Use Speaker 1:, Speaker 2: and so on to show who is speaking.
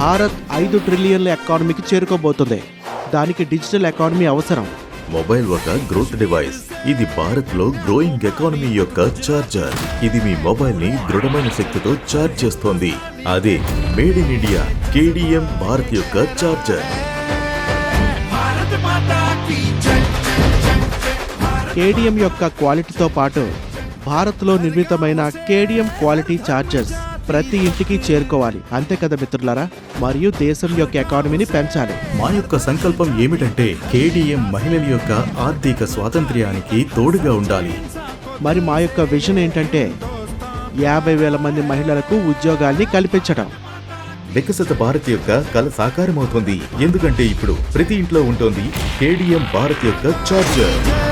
Speaker 1: భారత్ ఐదు ట్రిలియన్ల ఎకానమీకి చేరుకోబోతుంది. దానికి డిజిటల్ ఎకానమీ అవసరం.
Speaker 2: మొబైల్ ఒక గ్రోత్ డివైస్. ఇది భారత్లో గ్రోయింగ్ ఎకానమీ యొక్క చార్జర్. ఇది మీ మొబైల్ని దృఢమైన శక్తితో చార్జ్ చేస్తోంది. అదే made in India KDM Bharat యొక్క చార్జర్.
Speaker 1: కేడిఎం యొక్క క్వాలిటీతో పాటు భారత్లో నిర్మితమైన కేడిఎం క్వాలిటీ ఛార్జర్స్ ప్రతి ఇంటికి చేరుకోవాలి. అంతే కదా మిత్రులారా? మరియు దేశం యొక్క ఎకానమీని పెంచాలి.
Speaker 3: మా యొక్క సంకల్పం ఏమిటంటే కేడిఎం మహిళల యొక్క ఆర్థిక స్వాతంత్ర్యానికి తోడుగా ఉండాలి.
Speaker 1: మరి మా యొక్క విజన్ ఏంటంటే యాభై వేల మంది మహిళలకు ఉద్యోగాల్ని కల్పించడం.
Speaker 2: వికసిత భారత్ యొక్క కల సాకారమవుతోంది. ఎందుకంటే ఇప్పుడు ప్రతి ఇంట్లో ఉంటుంది కేడిఎం భారత్ యొక్క చార్జర్